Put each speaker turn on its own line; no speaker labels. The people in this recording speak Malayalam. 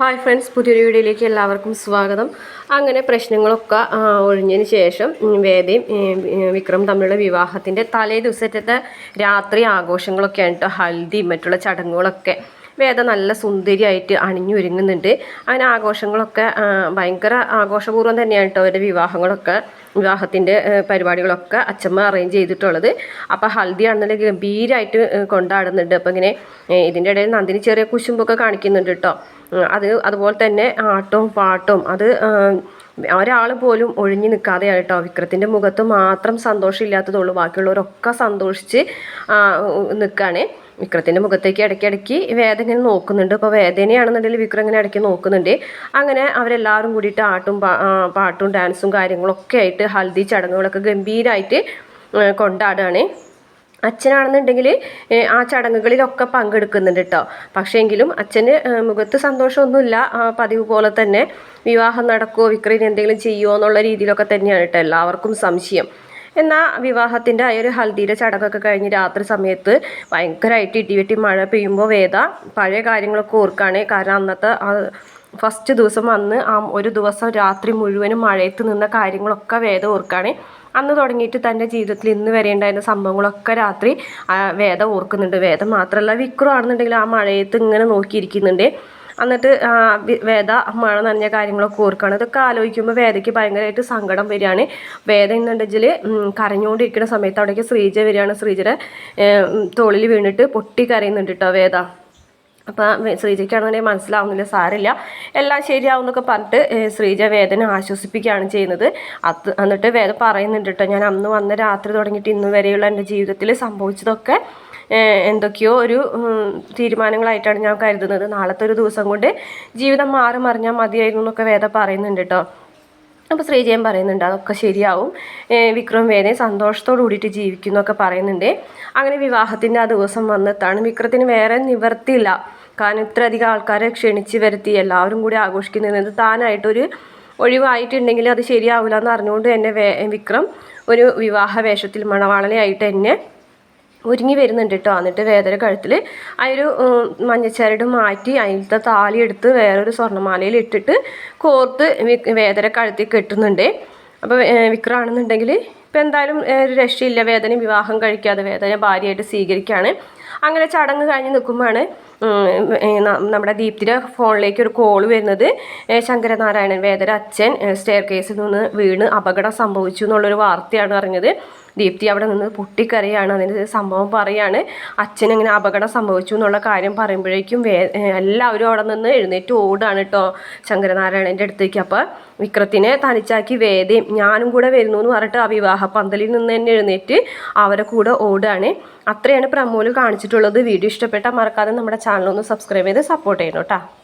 ഹായ് ഫ്രണ്ട്സ് പുതിയൊരു വീഡിയോയിലേക്ക് എല്ലാവർക്കും സ്വാഗതം. അങ്ങനെ പ്രശ്നങ്ങളൊക്കെ ഒഴിഞ്ഞതിന് ശേഷം വേദയും വിക്രം തമ്മിലുള്ള വിവാഹത്തിന്റെ തലേ ദിവസത്തെ രാത്രി ആഘോഷങ്ങളൊക്കെയാണ് കേട്ടോ ഹൽദി മറ്റുള്ള ചടങ്ങുകളൊക്കെ. വേദ നല്ല സുന്ദരിയായിട്ട് അണിഞ്ഞൊരുങ്ങുന്നുണ്ട്. അങ്ങനെ ആഘോഷങ്ങളൊക്കെ ഭയങ്കര ആഘോഷപൂർവം തന്നെയാണ് കേട്ടോ അവരുടെ വിവാഹങ്ങളൊക്കെ. വിവാഹത്തിന്റെ പരിപാടികളൊക്കെ അച്ഛമ്മ അറേഞ്ച് ചെയ്തിട്ടുള്ളത്. അപ്പോൾ ഹൽദി ആണെന്നുണ്ടെങ്കിൽ ഗംഭീരമായിട്ട് കൊണ്ടാടുന്നുണ്ട്. അപ്പോൾ ഇങ്ങനെ ഇതിന്റെ ഇടയിൽ നന്ദിനി ചെറിയ കുശുമ്പൊക്കെ കാണിക്കുന്നുണ്ട് കേട്ടോ അത് അതുപോലെ തന്നെ ആട്ടവും പാട്ടും അത് ഒരാൾ പോലും ഒഴിഞ്ഞു നിൽക്കാതെയാണ് കേട്ടോ വിക്രത്തിന്റെ മുഖത്ത് മാത്രം സന്തോഷമില്ലാത്തതുള്ളൂ ബാക്കിയുള്ളവരൊക്കെ സന്തോഷിച്ച് നിൽക്കുകയാണ് വിക്രത്തിന്റെ മുഖത്തേക്ക് ഇടയ്ക്കിടയ്ക്ക് വേദന നോക്കുന്നുണ്ട്. അപ്പോൾ വേദനയാണെന്നുണ്ടെങ്കിൽ വിക്രം ഇങ്ങനെ ഇടയ്ക്ക് നോക്കുന്നുണ്ട്. അങ്ങനെ അവരെല്ലാവരും കൂടിയിട്ട് ആട്ടും പാട്ടും ഡാൻസും കാര്യങ്ങളൊക്കെ ആയിട്ട് ഹൽദി ചടങ്ങുകളൊക്കെ ഗംഭീരമായിട്ട് കൊണ്ടാടുകയാണ് അച്ഛനാണെന്നുണ്ടെങ്കിൽ ആ ചടങ്ങുകളിലൊക്കെ പങ്കെടുക്കുന്നുണ്ട് കേട്ടോ പക്ഷേങ്കിലും അച്ഛന് മുഖത്ത് സന്തോഷമൊന്നുമില്ല. പതിവ് പോലെ തന്നെ വിവാഹം നടക്കുമോ വിക്രീന് എന്തെങ്കിലും ചെയ്യുമോ എന്നുള്ള രീതിയിലൊക്കെ തന്നെയാണ് കേട്ടോ എല്ലാവർക്കും സംശയം. എന്നാൽ വിവാഹത്തിന്റെ ആ ഒരു ഹൽദിയുടെ ചടങ്ങൊക്കെ കഴിഞ്ഞ് രാത്രി സമയത്ത് ഭയങ്കരമായിട്ട് ഇടിവെട്ടി മഴ പെയ്യുമ്പോൾ വേദ പഴയ കാര്യങ്ങളൊക്കെ ഓർക്കുകയാണ് കാരണം അന്നത്തെ ആ ഫസ്റ്റ് ദിവസം വന്ന് ആ ഒരു ദിവസം രാത്രി മുഴുവനും മഴയത്ത് നിന്ന കാര്യങ്ങളൊക്കെ വേദ ഓർക്കുകയാണ് അന്ന് തുടങ്ങിയിട്ട് തന്റെ ജീവിതത്തിൽ ഇന്ന് വരെ ഉണ്ടായിരുന്ന സംഭവങ്ങളൊക്കെ രാത്രി വേദ ഓർക്കുന്നുണ്ട്. വേദ മാത്രമല്ല വിക്രു ആണെന്നുണ്ടെങ്കിൽ ആ മഴയത്ത് ഇങ്ങനെ നോക്കിയിരിക്കുന്നുണ്ട്. എന്നിട്ട് വേദ മഴ നനഞ്ഞ കാര്യങ്ങളൊക്കെ ഓർക്കുകയാണ്. ഇതൊക്കെ ആലോചിക്കുമ്പോൾ വേദയ്ക്ക് ഭയങ്കരമായിട്ട് സങ്കടം വരികയാണ്. വേദ എന്നുണ്ടെങ്കിൽ കരഞ്ഞുകൊണ്ടിരിക്കുന്ന സമയത്ത് അവിടേക്ക് ശ്രീജ വരികയാണ്. ശ്രീജയുടെ തോളിൽ വീണിട്ട് പൊട്ടി കരയുന്നുണ്ട് കേട്ടോ വേദ. അപ്പം ശ്രീജയ്ക്കാണെന്നുണ്ടെങ്കിൽ മനസ്സിലാവുന്നില്ല സാരില്ല എല്ലാം ശരിയാവും എന്നൊക്കെ പറഞ്ഞിട്ട് ശ്രീജ വേദന ആശ്വസിപ്പിക്കുകയാണ് ചെയ്യുന്നത്. അത് എന്നിട്ട് വേദ പറയുന്നുണ്ട് കേട്ടോ ഞാൻ അന്ന് വന്ന രാത്രി തുടങ്ങിയിട്ട് ഇന്ന് വരെയുള്ള എന്റെ ജീവിതത്തിൽ സംഭവിച്ചതൊക്കെ എന്തൊക്കെയോ ഒരു തീരുമാനങ്ങളായിട്ടാണ് ഞാൻ കരുതുന്നത്. നാളത്തെ ഒരു ദിവസം കൊണ്ട് ജീവിതം മാറി മറിഞ്ഞാൽ മതിയായിരുന്നു എന്നൊക്കെ വേദ പറയുന്നുണ്ട് കേട്ടോ അപ്പോൾ ശ്രീജയൻ പറയുന്നുണ്ട് അതൊക്കെ ശരിയാവും. വിക്രം വേദനയും സന്തോഷത്തോടു കൂടിയിട്ട് ജീവിക്കും എന്നൊക്കെ പറയുന്നുണ്ട്. അങ്ങനെ വിവാഹത്തിന്റെ ആ ദിവസം വന്നെത്താണ്. വിക്രത്തിന് വേറെ നിവർത്തിയില്ല. കാരണം ഇത്രയധികം ആൾക്കാരെ ക്ഷണിച്ച് വരുത്തി എല്ലാവരും കൂടി ആഘോഷിക്കുന്നത് താനായിട്ടൊരു ഒഴിവായിട്ടുണ്ടെങ്കിൽ അത് ശരിയാവില്ല എന്ന് അറിഞ്ഞുകൊണ്ട് തന്നെ വിക്രം ഒരു വിവാഹ വേഷത്തിൽ മണവാളനെയായിട്ട് എന്നെ ഒരുങ്ങി വരുന്നുണ്ട് കേട്ടോ എന്നിട്ട് വേദന കഴുത്തിൽ ആ ഒരു മഞ്ഞച്ചാരട് മാറ്റി അതിലത്തെ താലി എടുത്ത് വേറൊരു സ്വർണമാലയിൽ ഇട്ടിട്ട് കോർത്ത് വേദന കഴുത്തിൽ കെട്ടുന്നുണ്ട്. അപ്പോൾ വിക്രമാണെന്നുണ്ടെങ്കിൽ ഇപ്പം എന്തായാലും ഒരു രക്ഷയില്ല. വേദന വിവാഹം കഴിക്കാതെ വേദന ഭാര്യയായിട്ട് സ്വീകരിക്കുകയാണ് അങ്ങനെ ചടങ്ങ് കഴിഞ്ഞ് നിൽക്കുമ്പോഴാണ് നമ്മുടെ ദീപ്തിയുടെ ഫോണിലേക്ക് ഒരു കോൾ വരുന്നത്. ശങ്കരനാരായണൻ വേദന അച്ഛൻ സ്റ്റെയർ കേസിൽ നിന്ന് വീണ് അപകടം സംഭവിച്ചു എന്നുള്ളൊരു വാർത്തയാണ് അറിഞ്ഞത്. ദീപ്തി അവിടെ നിന്ന് പൊട്ടിക്കരയാണ്. അതിന്റെ സംഭവം പറയാണ്. അച്ഛൻ ഇങ്ങനെ അപകടം സംഭവിച്ചു എന്നുള്ള കാര്യം പറയുമ്പോഴേക്കും വേ എല്ലാവരും അവിടെ നിന്ന് എഴുന്നേറ്റ് ഓടാണ് കേട്ടോ ശങ്കരനാരായണന്റെ അടുത്തേക്ക്. അപ്പോൾ വിക്രത്തിനെ തനിച്ചാക്കി വേദയും ഞാനും കൂടെ വരുന്നു എന്ന് പറഞ്ഞിട്ട് ആ വിവാഹ പന്തലിൽ നിന്ന് തന്നെ എഴുന്നേറ്റ് അവരെ കൂടെ ഓടുകയാണ്. അത്രയാണ് പ്രമോൽ കാണിച്ചിട്ടുള്ളത്. വീഡിയോ ഇഷ്ടപ്പെട്ടാൽ മറക്കാതെ നമ്മുടെ ചാനൽ ഒന്ന് സബ്സ്ക്രൈബ് ചെയ്ത് സപ്പോർട്ട് ചെയ്യണം കേട്ടോ